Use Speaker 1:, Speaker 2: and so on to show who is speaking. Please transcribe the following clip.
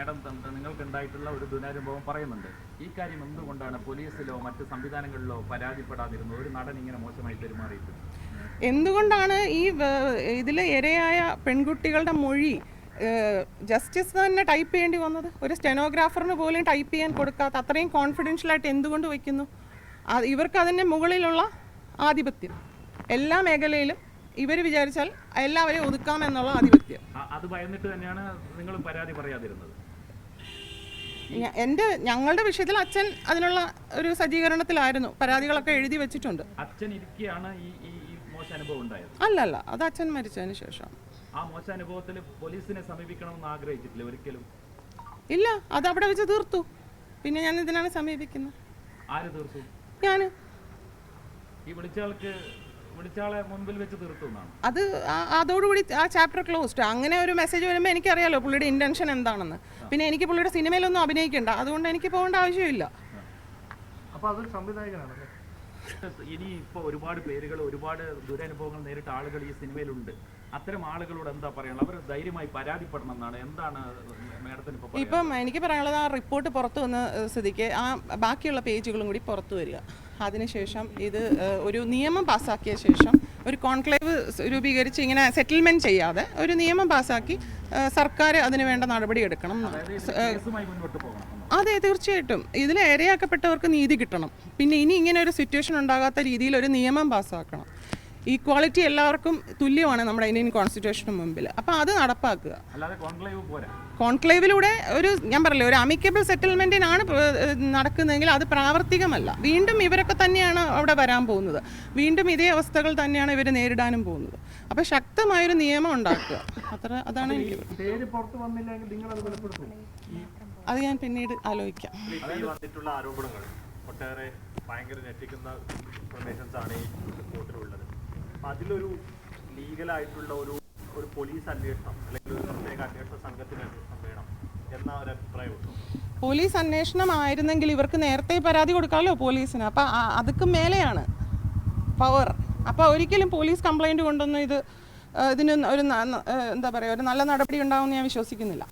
Speaker 1: Madam തന്നെ നിങ്ങൾക്ക് ഉണ്ടായിട്ടുള്ള ഒരു ദുരനുഭവം പറയുന്നുണ്ട്. ഈ കാര്യം എന്തുകൊണ്ടാണ് പോലീസിലോ മറ്റ് സംവിധാനങ്ങളിലോ പരാതിപ്പെടാതിരുന്നത്? ഒരു നടൻ ഇങ്ങനെ മോശമായി പെരുമാറിയിട്ട്
Speaker 2: എന്തുകൊണ്ടാണ് ഈ ഇതിൽ ഇരയായ പെൺകുട്ടികളുടെ മൊഴി ജസ്റ്റിസ് തന്നെ ടൈപ്പ് ചെയ്യേണ്ടി വന്നത്? ഒരു സ്റ്റെനോഗ്രാഫറിന് പോലും ടൈപ്പ് ചെയ്യാൻ കൊടുക്കാത്ത അത്രയും കോൺഫിഡൻഷ്യലായിട്ട് എന്തുകൊണ്ട് വയ്ക്കുന്നു? ഇവർക്ക് അതിന്റെ മുകളിലുള്ള ആധിപത്യം. എല്ലാ മേഖലയിലും ഇവർ വിചാരിച്ചാൽ എല്ലാവരെയും ഒതുക്കാം എന്നുള്ള
Speaker 1: ആധിപത്യം. അത് ഭയന്നിട്ട് തന്നെയാണ് നിങ്ങൾ പരാതി പറയാതിരുന്നത്.
Speaker 2: എന്റെ ഞങ്ങളുടെ വിഷയത്തിൽ അച്ഛൻ അതിനുള്ള ഒരു സജ്ജീകരണത്തിലായിരുന്നു. പരാതികളൊക്കെ എഴുതി വെച്ചിട്ടുണ്ട്.
Speaker 1: അച്ഛൻ ഇരിക്കുകയാണ് ഈ ഈ ഈ മോശ അനുഭവം ഉണ്ടായത്?
Speaker 2: അല്ലല്ല അത് അച്ഛൻ മരിച്ചതിന് ശേഷം
Speaker 1: ആ മോശ അനുഭവത്തിൽ പോലീസിനെ സമീപിക്കണമെന്ന് ആഗ്രഹിച്ചിട്ടില്ല ഒരിക്കലും?
Speaker 2: ഇല്ല അത് അവിടെ വെച്ച് തീർത്തു. പിന്നെ ഞാൻ ഇതിനാണ് സമീപിക്കുന്നത്.
Speaker 1: ആര് തീർത്തു?
Speaker 2: ഞാൻ
Speaker 1: ഈ വിളിച്ചയാൾക്ക്
Speaker 2: അത് അതോടുകൂടി ആ ചാപ്റ്റർ ക്ലോസ്ഡ് അങ്ങനെ ഒരു മെസ്സേജ് വരുമ്പോൾ എനിക്കറിയാലോ പുള്ളിയുടെ ഇന്റൻഷൻ എന്താണെന്ന്. പിന്നെ എനിക്ക് പുള്ളിയുടെ സിനിമയിലൊന്നും അഭിനയിക്കണ്ട. അതുകൊണ്ട് എനിക്ക് പോകേണ്ട ആവശ്യമില്ല.
Speaker 1: ഇനി ഇപ്പോൾ ഒരുപാട് പേരുകൾ ഒരുപാട് ദുരനുഭവങ്ങൾ നേരിട്ട ആളുകൾ ഈ സിനിമയിലുണ്ട്. അത്തരം ആളുകളോട് എന്താ പറയാനുള്ളത്? അവർ ധൈര്യമായി പരാതിപ്പെടണം എന്നാണ് എന്താണ് മാഡത്തിന്?
Speaker 2: ഇപ്പം എനിക്ക് പറയാനുള്ളത് ആ റിപ്പോർട്ട് പുറത്തു വന്ന സ്ഥിതിക്ക് ആ ബാക്കിയുള്ള പേജുകളും കൂടി പുറത്തു വരിക. അതിനുശേഷം ഇത് ഒരു നിയമം പാസ്സാക്കിയ ശേഷം ഒരു കോൺക്ലേവ് രൂപീകരിച്ച് ഇങ്ങനെ സെറ്റിൽമെന്റ് ചെയ്യാതെ ഒരു നിയമം പാസ്സാക്കി സർക്കാർ അതിന് വേണ്ട നടപടി എടുക്കണം. അതെ തീർച്ചയായിട്ടും. ഇതിൽ ഇരയാക്കപ്പെട്ടവർക്ക് നീതി കിട്ടണം. പിന്നെ ഇനി ഇങ്ങനെ ഒരു സിറ്റുവേഷൻ ഉണ്ടാകാത്ത രീതിയിൽ ഒരു നിയമം പാസ്സാക്കണം. ഈക്വാളിറ്റി എല്ലാവർക്കും തുല്യമാണ് നമ്മുടെ ഇന്ത്യൻ കോൺസ്റ്റിറ്റ്യൂഷന് മുമ്പിൽ. അപ്പോൾ അത് നടപ്പാക്കുക. കോൺക്ലേവിലൂടെ ഒരു ഞാൻ പറയില്ല ഒരു അമിക്കബിൾ സെറ്റിൽമെന്റിനാണ് നടക്കുന്നതെങ്കിൽ അത് പ്രാവർത്തികമല്ല. വീണ്ടും ഇവരൊക്കെ തന്നെയാണ് അവിടെ വരാൻ പോകുന്നത്. വീണ്ടും ഇതേ അവസ്ഥകൾ തന്നെയാണ് ഇവർ നേരിടാനും പോകുന്നത്. അപ്പോൾ ശക്തമായൊരു നിയമം ഉണ്ടാക്കുക. അത്ര അതാണ് എനിക്ക്
Speaker 3: അത്
Speaker 2: ഞാൻ പിന്നീട് ആലോചിക്കാം.
Speaker 4: ഒട്ടേറെ ഭയങ്കര ഞെട്ടിക്കുന്ന ഇൻഫർമേഷൻസ് ആണ് ഈ അതിലൊരു ലീഗലായിട്ടുള്ള ഒരു ഒരു പോലീസ് അന്വേഷണം അല്ലെങ്കിൽ ഒരു പ്രത്യേക അന്വേഷണ സംഘത്തിന് അന്വേഷണം വേണം എന്ന ഒരു അഭിപ്രായമുണ്ടോ
Speaker 2: പോലീസ് അന്വേഷണം ആയിരുന്നെങ്കിൽ ഇവർക്ക് നേരത്തെ പരാതി കൊടുക്കാമല്ലോ പോലീസിന്. അപ്പം അതുക്ക് മേലെയാണ് പവർ. അപ്പോൾ ഒരിക്കലും പോലീസ് കംപ്ലൈന്റ് കൊണ്ടൊന്നും ഇത് ഇതിന് ഒരു എന്താ പറയുക ഒരു നല്ല നടപടി ഉണ്ടാവുമെന്ന് ഞാൻ വിശ്വസിക്കുന്നില്ല.